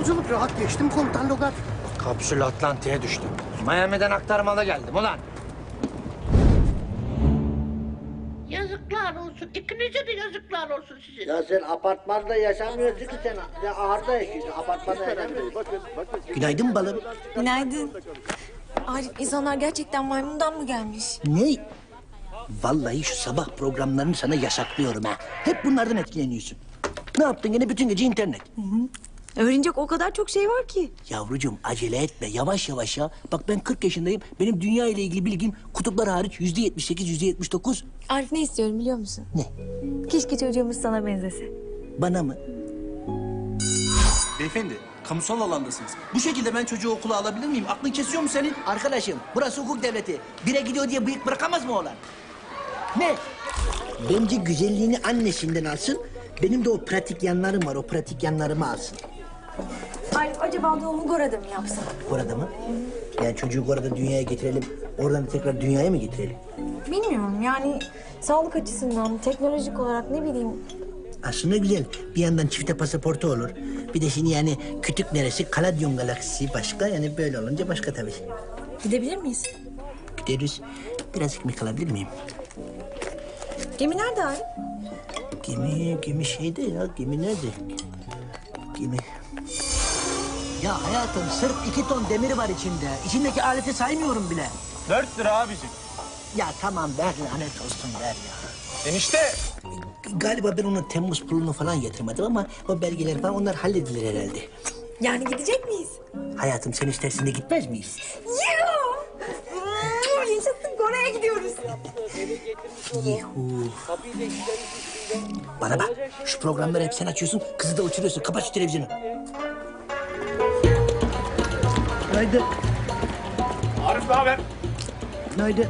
Yolculuk rahat geçtim komutan Logar. Kapsül Atlantik'e düştüm. Miami'den aktarmalı geldim ulan. Yazıklar olsun. İkinize de yazıklar olsun sizin. Ya sen apartmanda yaşamıyorsun ki sen. Ya ahırda yaşıyorsun. Apartmanda yaşamıyorsun. Günaydın balım. Günaydın. Arif insanlar gerçekten maymundan mı gelmiş? Ne? Vallahi şu sabah programlarını sana yasaklıyorum ha. Hep bunlardan etkileniyorsun. Ne yaptın gene bütün gece internet? Öğrenecek o kadar çok şey var ki. Yavrucuğum acele etme yavaş yavaş ya. Bak ben 40 yaşındayım. Benim dünya ile ilgili bilgim kutuplar hariç yüzde 78, yüzde 79. Arif ne istiyorum biliyor musun? Ne? Keşke çocuğumuz sana benzese. Bana mı? Beyefendi, kamusal alandasınız. Bu şekilde ben çocuğu okula alabilir miyim? Aklın kesiyor mu senin? Arkadaşım burası hukuk devleti. Bire gidiyor diye bıyık bırakamaz mı oğlan? Ne? Bence güzelliğini annesinden alsın. Benim de o pratik yanlarım var. O pratik yanlarımı alsın. Arif acaba doğumu Gora'da mı yapsam? Orada mı? Yani çocuğu orada dünyaya getirelim. Oradan tekrar dünyaya mı getirelim? Bilmiyorum yani sağlık açısından, teknolojik olarak ne bileyim. Aslında güzel. Bir yandan çifte pasaportu olur. Bir de şimdi yani kütük neresi? Kaladyon galaksisi başka. Yani böyle olunca başka tabii. Gidebilir miyiz? Gideriz. Biraz ekmek alabilir miyim? Gemi nerede Arif? Gemi, gemi şeyde ya. Gemi nerede? Gemi. Ya hayatım sırf iki ton demir var içinde. İçindeki aleti saymıyorum bile. Dört lira abicim. Ya tamam ver lanet olsun ver ya. Enişte. Galiba ben onun Temmuz pulunu falan yatırmadım ama o belgeler falan onlar halledilir herhalde. Yani gidecek miyiz? Hayatım sen istersin de gitmez miyiz? Yuh! Hmm, Yaşasın Gora'ya gidiyoruz. Yuhu. Bana bak şu programları hep sen açıyorsun kızı da uçuruyorsun. Kapat şu televizyonu. Günaydın. Arif ne haber? Günaydın.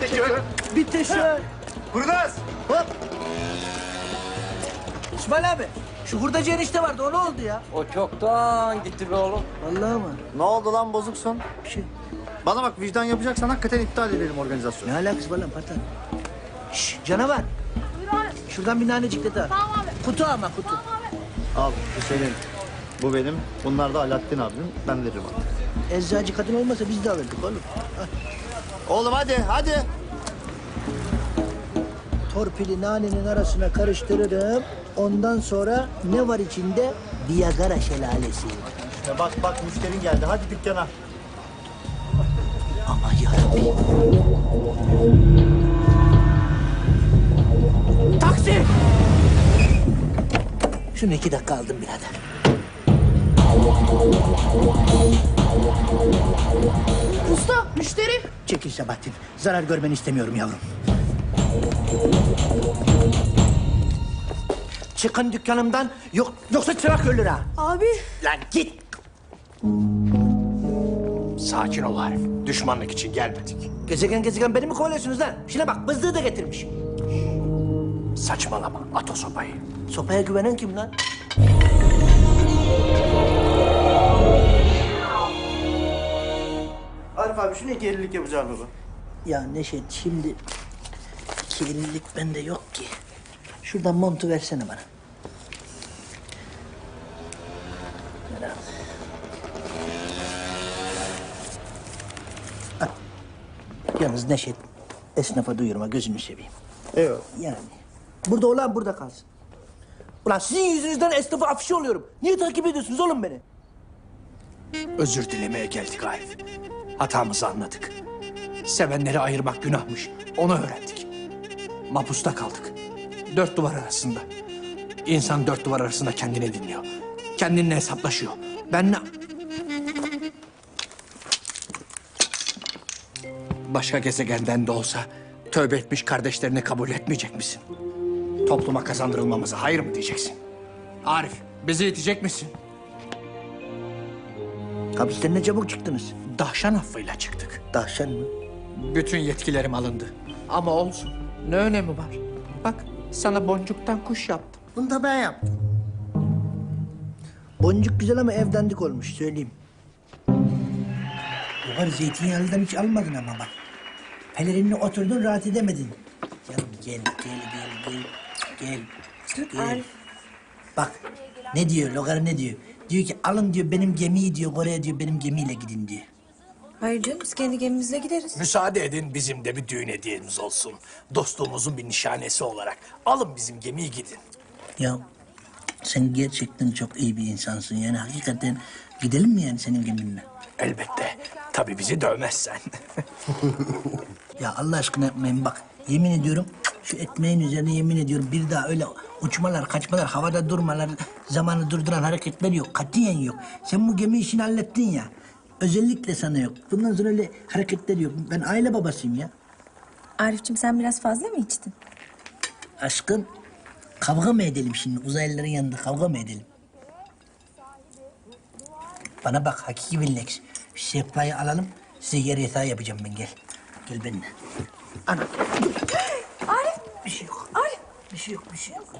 Teşekkür Bir teşekkür. Buradayız. Hop. İsmail abi şu hurdacı enişte vardı o ne oldu ya? O çoktan gitti be oğlum. Vallahi mı? Ne oldu lan bozuksun? Bir şey. Bana bak vicdan yapacaksan hakikaten iptal edelim organizasyonu. Ne alakası var lan patan? Şş canavar. Şuradan bir nanecik de daha. Tamam abi. Kutu ama kutu. Al bu senin. Bu benim. Bunlar da Alaaddin abinin. Ben veririm abi. Eczacı kadın olmasa biz de alırdık oğlum. Oğlum hadi hadi. Torpili nanenin arasına karıştırırım. Ondan sonra ne var içinde? Viagra şelalesi. Ya bak bak müşterin geldi. Hadi dükkana. Ama yarabbim. Taksi! Şunu iki dakika aldım birader. Usta, müşteri. Çekil Sabahattin. Zarar görmeni istemiyorum yavrum. Çıkın dükkanımdan. Yok, yoksa çırak ölür ha. Abi. Lan git. Sakin ol Arif. Düşmanlık için gelmedik. Gezegen gezegen beni mi kovalıyorsunuz lan? Şuna bak bızdığı da getirmiş. Saçmalama. At o sopayı. Sopaya güvenen kim lan? Arif abi şunu iki ellilik yapacağım baba. Ya Neşet şimdi iki ellilik bende yok ki. Şuradan montu versene bana. Ver al. Al. Yalnız Neşet esnafa duyurma gözünü seveyim. Eyvallah. Yani burada olan burada kalsın. Ulan sizin yüzünüzden esnafa afişe oluyorum. Niye takip ediyorsunuz oğlum beni? Özür dilemeye geldik Arif. Hatamızı anladık. Sevenleri ayırmak günahmış. Onu öğrendik. Mapusta kaldık. Dört duvar arasında. İnsan dört duvar arasında kendini dinliyor. Kendinle hesaplaşıyor. Ben ne... Başka gezegenden de olsa tövbe etmiş kardeşlerini kabul etmeyecek misin? Topluma kazandırılmamıza hayır mı diyeceksin? Arif, bizi itecek misin? Hapisten ne çabuk çıktınız? Dahşan affıyla çıktık. Dahşan mı? Bütün yetkilerim alındı. Ama olsun. Ne önemi var? Bak sana boncuktan kuş yaptım. Bunu da ben yaptım. Boncuk güzel ama evdendik olmuş söyleyeyim. Yukarı zeytinyağlıdan hiç almadın ama bak. Pelerinle oturdun rahat edemedin. Canım gel gel gel gel. Gel. Gel. Bak Ne diyor Logar ne diyor? Diyor ki alın diyor benim gemiyi diyor Kore'ye diyor benim gemiyle gidin diyor. Hayır canım biz kendi gemimizle gideriz. Müsaade edin bizim de bir düğün hediyemiz olsun. Dostluğumuzun bir nişanesi olarak. Alın bizim gemiyi gidin. Ya sen gerçekten çok iyi bir insansın yani hakikaten gidelim mi yani senin geminle? Elbette. Tabii bizi dövmezsen. Ya Allah aşkına yapmayın bak. Yemin ediyorum şu ekmeğin üzerine yemin ediyorum bir daha öyle uçmalar, kaçmalar, havada durmalar, zamanı durduran hareketler yok. Katiyen yok. Sen bu gemi işini hallettin ya. Özellikle sana yok. Bundan sonra öyle hareketler yok. Ben aile babasıyım ya. Arifçim sen biraz fazla mı içtin? Aşkım kavga mı edelim şimdi? Uzaylıların yanında kavga mı edelim? Bana bak hakiki billex. Sehpayı alalım. Size yer yatağı yapacağım ben gel. Gel benimle. Ana. Arif! Bir şey yok. Arif! Bir şey yok, bir şey yok.